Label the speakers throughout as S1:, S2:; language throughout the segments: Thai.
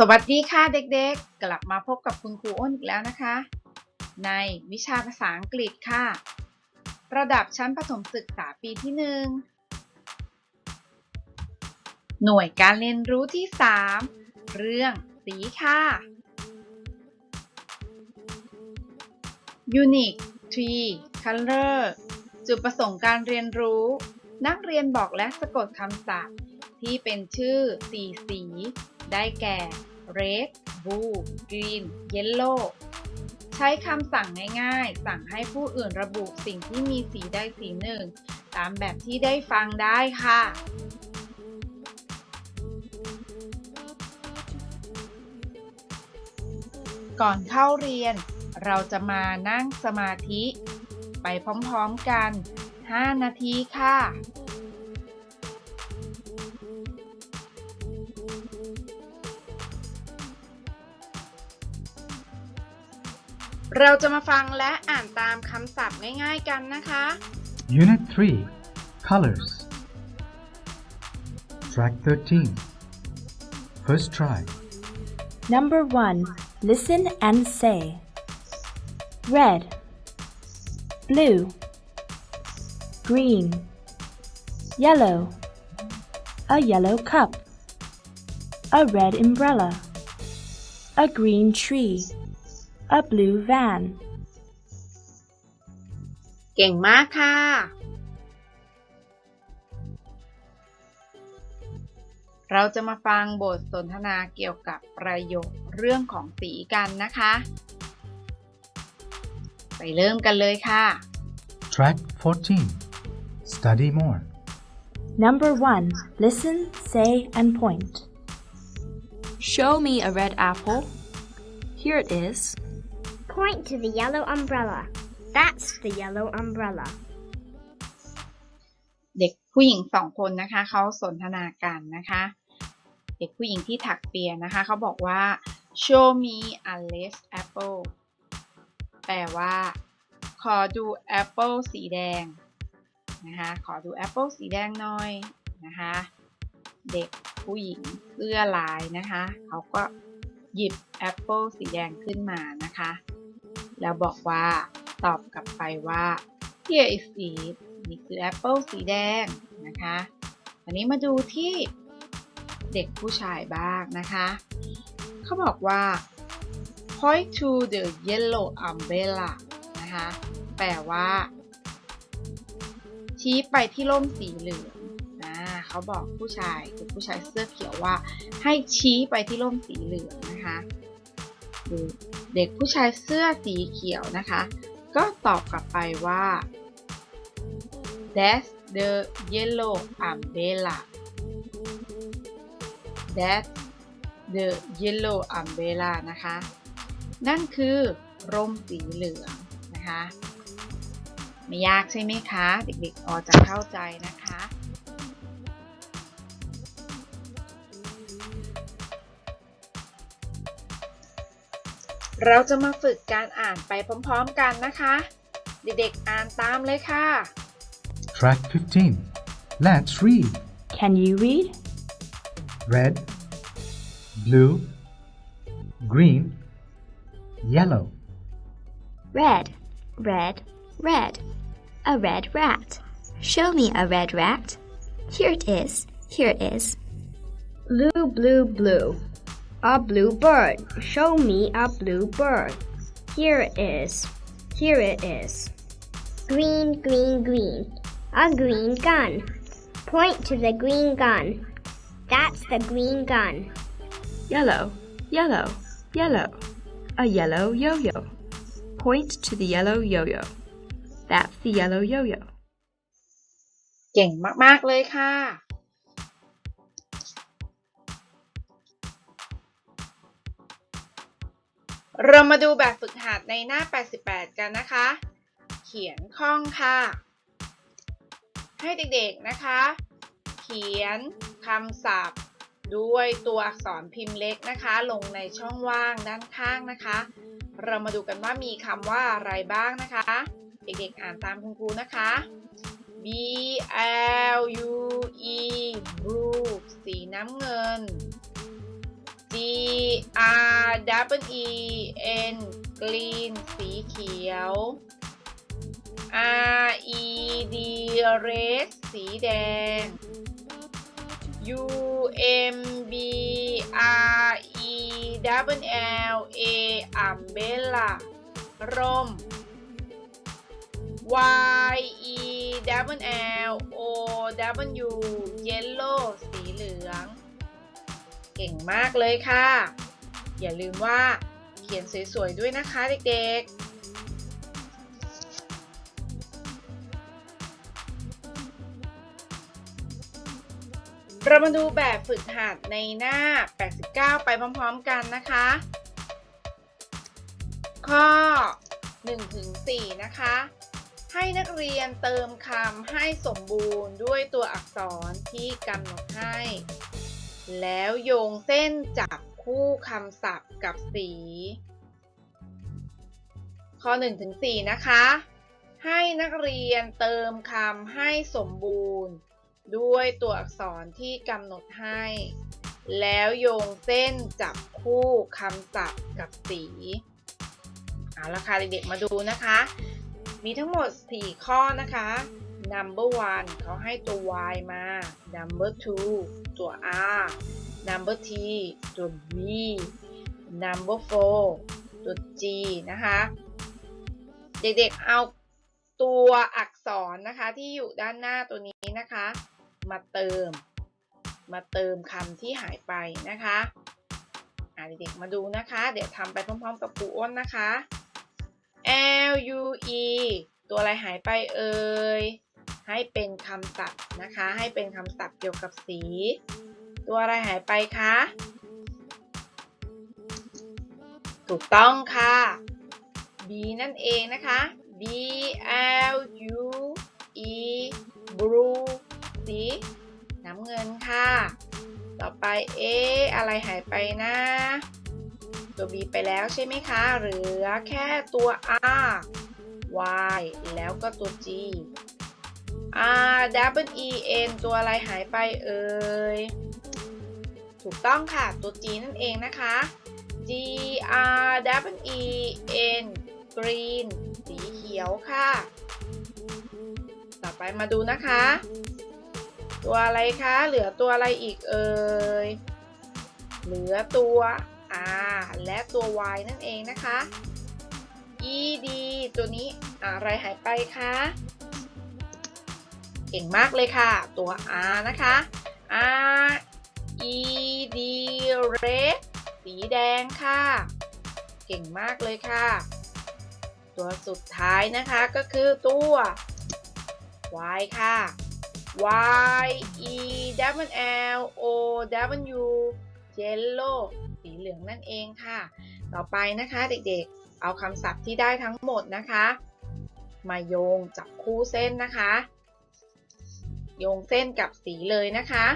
S1: สวัสดีค่ะเด็กๆ กลับมาพบกับคุณครูอ้นอีกแล้วนะคะ ในวิชาภาษาอังกฤษค่ะ ระดับชั้นประถมศึกษาปีที่หนึ่งหน่วยการเรียนรู้ที่ 3 เรื่องสีค่ะ Unique Tree Color จุดประสงค์การเรียนรู้ นักเรียนบอกและสะกดคำศัพท์ที่เป็นชื่อสีสีได้แก่ red blue green yellow ใช้คำสั่งง่ายๆ สั่งให้ผู้อื่นระบุสิ่งที่มีสีใดสีหนึ่ง ตามแบบที่ได้ฟังได้ค่ะ ก่อนเข้าเรียน เราจะมานั่งสมาธิ ไปพร้อมๆกัน 5 นาทีค่ะ เราจะมาฟังและอ่านตามคำศัพท์ง่ายๆกันนะคะ
S2: Unit 3 Colors Track 13 First try
S3: Number 1. Listen and say. Red, blue, green, yellow, a yellow cup, a red umbrella, a green tree, A blue van.
S1: เก่งมากค่ะ เราจะมาฟังบทสนทนาเกี่ยวกับประโยคเรื่องของสีกันนะคะ ไปเริ่มกันเลยค่ะ
S2: Track 14 Study more
S3: Number 1. Listen, say, and point.
S4: Show me a red apple. Here it is.
S5: Point to the yellow umbrella. That's the yellow umbrella.
S1: เด็กผู้หญิงสองคนนะคะเขาสนทนากันนะคะ เด็กผู้หญิงที่ถักเปียนะคะเขาบอกว่า show me a red apple แปลว่า ขอดูแอปเปิลสีแดงนะคะ ขอดูแอปเปิลสีแดงหน่อยนะคะ เด็กผู้หญิงเสื้อลายนะคะ เขาก็หยิบแอปเปิลสีแดงขึ้นมานะคะ แล้วบอกว่า ตอบกลับไปว่า here is it นี่คือแอปเปิลสีแดงนะคะอันนี้มาดูที่เด็กผู้ชายบ้างนะคะ เขาบอกว่า point to the yellow umbrella นะคะ แปลว่า ชี้ไปที่ร่มสีเหลืองนะเขาบอกผู้ชายเด็กผู้ชายเสื้อเขียวว่า ให้ชี้ไปที่ร่มสีเหลืองนะคะดู เด็กผู้ชายเสื้อสีเขียวนะคะ ก็ตอบกลับไปว่า That's the yellow umbrella That's the yellow umbrella นะคะ นั่นคือร่มสีเหลืองนะคะ ไม่ยากใช่ไหมคะ เด็กๆออจะเข้าใจนะคะ เราจะมาฝึกการอ่านไปพร้อมๆกันนะคะ เด็กๆอ่านตามเลยค่ะ
S2: Track 15 Let's read
S3: Can you read?
S2: Red Blue Green Yellow
S5: Red, red, red. A red rat. Show me a red rat. Here it is. Here it is. Blue, blue, blue. A blue bird. Show me a blue bird. Here it is. Here it is. Green, green, green. A green gun. Point to the green gun. That's the green gun.
S4: Yellow, yellow, yellow. A yellow yo yo. Point to the yellow yo yo. That's the yellow yo yo.
S1: เก่งมากๆเลยค่ะ เรามาดูแบบฝึกหัดในหน้า 88 กันนะคะ เขียนข้องค่ะ ให้เด็กๆนะคะ เขียนคำศัพท์ ด้วยตัวอักษรพิมพ์เล็กนะคะ ลงในช่องว่างด้านข้างนะคะ เรามาดูกันว่ามีคำว่าอะไรบ้างนะคะ เด็กๆอ่านตามคุณครูนะคะ B L U E blue สีน้ำเงิน D R W E N green สีเขียว R E D red สีแดง U M B R E W L A umbrella ร่ม Y E W L O W yellow สีเหลือง เก่งมากเลยค่ะ อย่าลืมว่าเขียนสวยๆด้วยนะคะเด็กๆเรามาดูแบบฝึกหัดในหน้า 89 ไปพร้อมๆกันนะคะ ข้อ1-4นะคะ ให้นักเรียนเติมคำให้สมบูรณ์ด้วยตัวอักษรที่กำหนดให้ แล้วโยงเส้นจับคู่คำศัพท์กับสี ข้อ1-4นะคะ ให้นักเรียนเติมคำให้สมบูรณ์ ด้วยตัวอักษรที่กำหนดให้ แล้วโยงเส้นจับคู่คำศัพท์กับสีเอาละค่ะเด็กๆมาดูนะคะ มีทั้งหมด 4 ข้อนะคะ number one เขาให้ตัว y มา number two ตัว r number t ตัว v number four ตัว g นะคะ เด็กๆเอาตัวอักษรนะคะที่อยู่ด้านหน้าตัวนี้นะคะ มาเติม มาเติมคำที่หายไปนะคะอะเด็กๆมาดูนะคะ เดี๋ยวทำไปพร้อมๆกับครูอ้นนะคะ L U E ตัวอะไรหายไปเอ่ย ให้เป็นคำศัพท์นะคะ ให้เป็นคำศัพท์เกี่ยวกับสี ตัวอะไรหายไปคะ ถูกต้องค่ะ B นั่นเองนะคะ B L U E blue สีน้ำเงินค่ะ ต่อไปเอ๊ะอะไรหายไปนะตัว B ไปแล้วใช่ไหมคะ เหลือแค่ตัว R Y แล้วก็ตัว G R W E N ตัวอะไรหายไปเอ่ย ถูกต้องค่ะ ตัว G นั่นเองนะคะ G R W E N green สีเขียวค่ะ ต่อไปมาดูนะคะ ตัวอะไรคะ เหลือตัวอะไรอีกเอ่ย เหลือตัว R และตัว Y นั่นเองนะคะ ED ตัวนี้อะไรหายไปคะ ก่งมากเลยค่ะ ตัว R นะคะ R E D red สีแดงค่ะ เก่งมากเลยค่ะ ตัวสุดท้ายนะคะก็คือตัว Y ค่ะ Y E W L O W yellow สีเหลืองนั่นเองค่ะ ต่อไปนะคะเด็กๆ เอาคำศัพท์ที่ได้ทั้งหมดนะคะ มาโยงจับคู่เส้นนะคะ โยงเส้นกับสีเลยนะคะ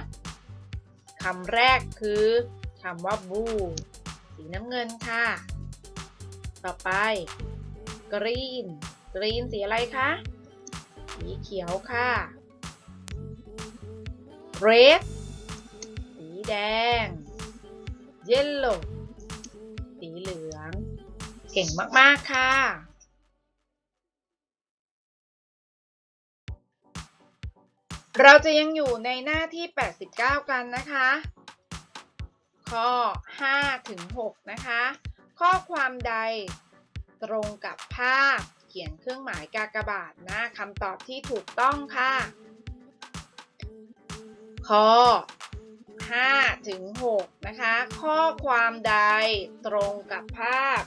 S1: คำแรกคือคำว่า blue สีน้ำเงินค่ะ ต่อไป green green สีอะไรคะสีเขียวค่ะ red สีแดง yellow สีเหลือง เก่งมาก ๆ ค่ะ เราจะยังอยู่ในหน้าที่ 89 กันนะคะ ข้อ 5 ถึง 6 นะคะ ข้อความใดตรงกับภาพเขียนเครื่องหมายกากบาทนะคำตอบที่ถูกต้องค่ะ ข้อ 5 ถึง 6 นะคะ ข้อความใดตรงกับภาพ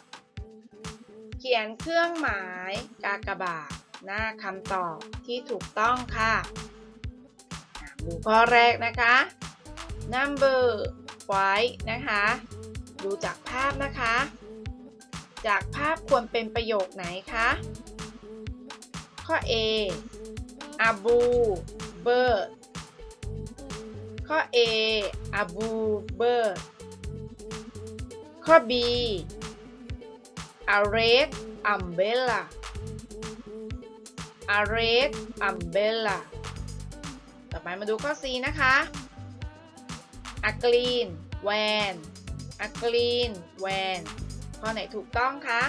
S1: เขียนเครื่องหมายกากบาทหน้าคำตอบที่ถูกต้องค่ะ ดูข้อแรกนะคะ number white นะคะ ดูจากภาพนะคะ จากภาพควรเป็นประโยคไหนคะ ข้อ A Abu bird ข้อ A Abu bird ข้อ B a red umbrella a red umbrella ไปมาดูข้อ C นะคะ a green van a green van ข้อไหนถูกต้องคะ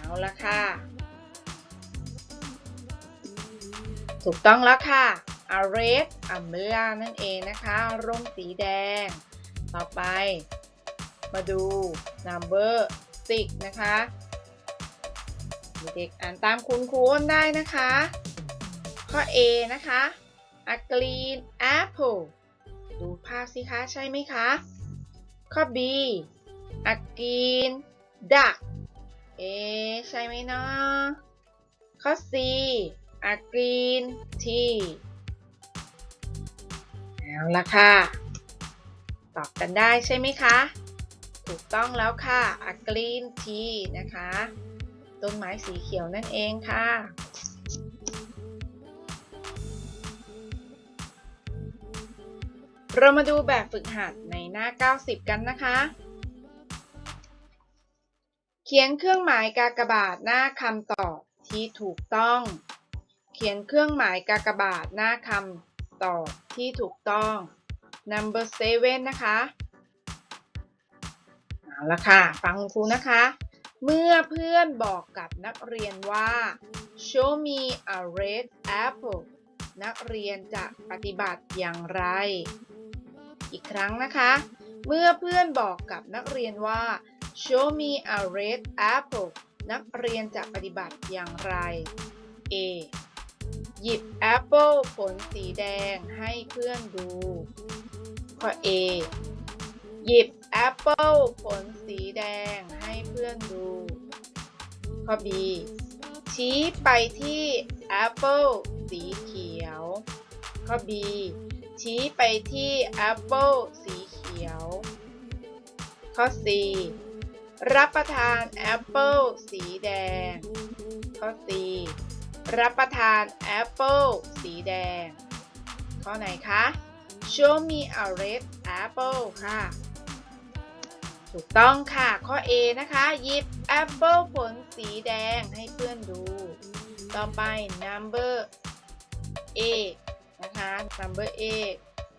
S1: เอาละค่ะ ถูกต้องแล้วค่ะ a red umbrella นั่นเองนะคะ ร่มสีแดง ต่อไป มาดู number 6 นะคะ เด็กๆอ่านตามคุณครูอ้นได้นะคะ ข้อ A นะคะ a green apple ดูภาพสิคะใช่ไหมคะ ข้อ B a green duck เอใช่ไหมเนาะข้อ C a green tea เอาละค่ะ ตอบกันได้ใช่ไหมคะ ถูกต้องแล้วค่ะ a green tea นะคะ ต้นไม้สีเขียวนั่นเองค่ะ เรามาดูแบบฝึกหัดในหน้า 90 กันนะคะ เขียนเครื่องหมายกากบาทหน้าคำตอบที่ถูกต้อง เขียนเครื่องหมายกากบาทหน้าคำตอบที่ถูกต้อง number 7นะคะเอาละค่ะ ฟังครูนะคะ เมื่อเพื่อนบอกกับนักเรียนว่า show me a red apple นักเรียนจะปฏิบัติอย่างไร อีกครั้งนะคะ เมื่อเพื่อนบอกกับนักเรียนว่า show me a red apple นักเรียนจะปฏิบัติอย่างไร A หยิบแอปเปิลผลสีแดงให้เพื่อนดู ข้อ A หยิบแอปเปิลผลสีแดงให้เพื่อนดู ข้อ B ชี้ไปที่แอปเปิลสีเขียว ข้อ B ชี้ไปที่แอปเปิลสีเขียว ข้อ C รับประทานแอปเปิลสีแดง ข้อ C รับประทานแอปเปิลสีแดง ข้อไหนคะ Show me a red apple ค่ะ ถูกต้องค่ะ ข้อ A นะคะ หยิบแอปเปิลผลสีแดงให้เพื่อนดู ต่อไป number A นะคะ number A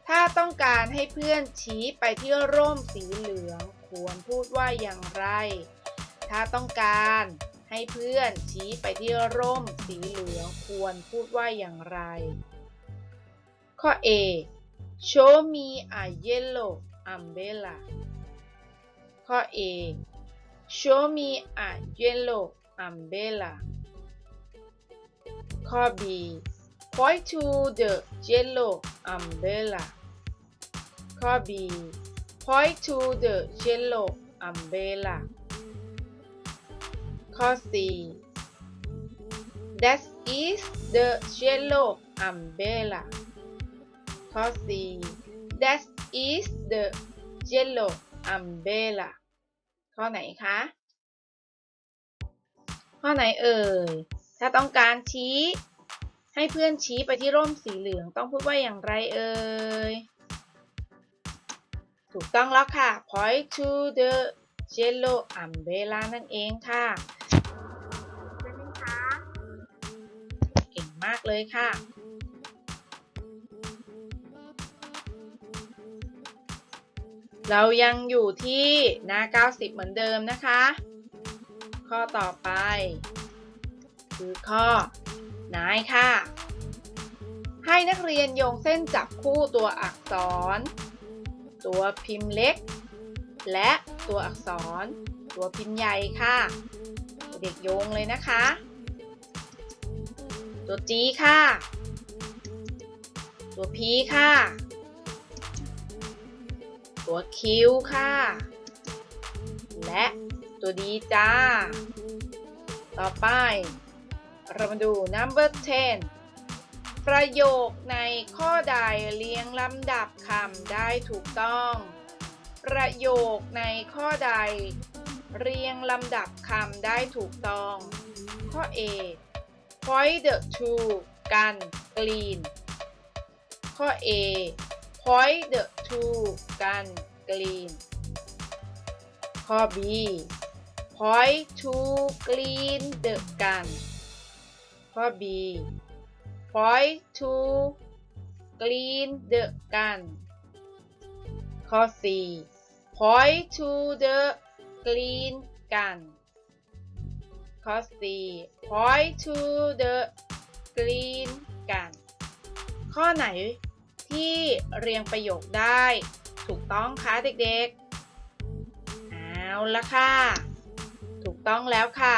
S1: ถ้าต้องการให้เพื่อนชี้ไปที่ร่มสีเหลือง ควรพูดว่าอย่างไร ถ้าต้องการให้เพื่อนชี้ไปที่ร่มสีเหลือง ควรพูดว่าอย่างไร ข้อ A show me a yellow umbrella ข้อ A show me a yellow umbrella ข้อ B point to the yellow umbrella ข้อ B point to the yellow umbrella ข้อ C that is the yellow umbrella ข้อ C that is the yellow umbrella ข้อไหนคะ ข้อไหนเอ่ย ถ้าต้องการชี้ ให้เพื่อนชี้ไปที่ร่มสีเหลืองต้องพูดว่าอย่างไรเอ่ย ถูกต้องแล้วค่ะ point to the yellow umbrella นั่นเองค่ะใช่ไหมคะเก่งมากเลยค่ะเรายังอยู่ที่หน้า 90 เหมือนเดิมนะคะ ข้อต่อไป คือข้อ นายค่ะ ให้นักเรียนโยงเส้นจับคู่ตัวอักษร ตัวพิมพ์เล็ก และตัวอักษร ตัวพิมพ์ใหญ่ค่ะ เด็กโยงเลยนะคะ ตัว G ค่ะ ตัว P ค่ะ ตัว Q ค่ะ และตัว D จ้า ต่อไป เรามาดู number 10 ประโยคในข้อใดเรียงลำดับคำได้ถูกต้อง ประโยคในข้อใด เรียงลำดับคำได้ถูกต้อง ข้อ A point the to กัน clean ข้อ A point the to กัน clean ข้อ B point to clean the gun ข้อ B point to clean the gun ข้อ4 point to the green gun ข้อ4 point to the green gun ข้อไหนที่เรียงประโยคได้ถูกต้องคะเด็กๆ เอาละค่ะ ถูกต้องแล้วค่ะ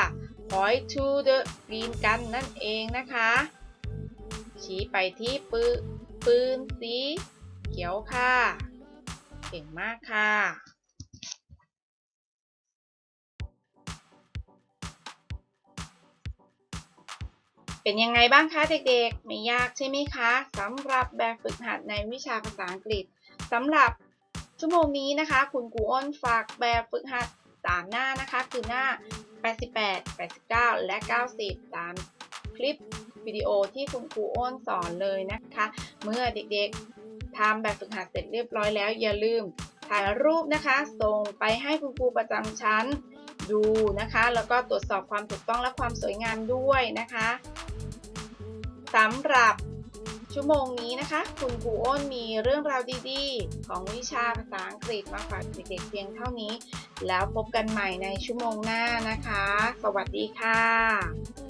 S1: point to the green gun นั่นเองนะคะ ชี้ไปที่ปืนปืนสีเขียวค่ะ เก่งมากค่ะ เป็นยังไงบ้างคะเด็กๆ ไม่ยากใช่ไหมคะสำหรับแบบฝึกหัดในวิชาภาษาอังกฤษสำหรับชั่วโมงนี้นะคะ คุณครูอ้นฝากแบบฝึกหัด 3 หน้านะคะ คือหน้า 88 89 และ 90 ตามคลิปวิดีโอที่คุณครูอ้นสอนเลยนะคะ เมื่อเด็กๆทำแบบฝึกหัดเสร็จเรียบร้อยแล้วอย่าลืมถ่ายรูปนะคะ ส่งไปให้คุณครูประจำชั้นดูนะคะ แล้วก็ตรวจสอบความถูกต้องและความสวยงามด้วยนะคะสำหรับ ชั่วโมงนี้นะคะ คุณครูอ้นมีเรื่องราวดีๆ ของวิชาภาษาอังกฤษมาฝากเด็กๆเพียงเท่านี้ แล้วพบกันใหม่ในชั่วโมงหน้านะคะ สวัสดีค่ะ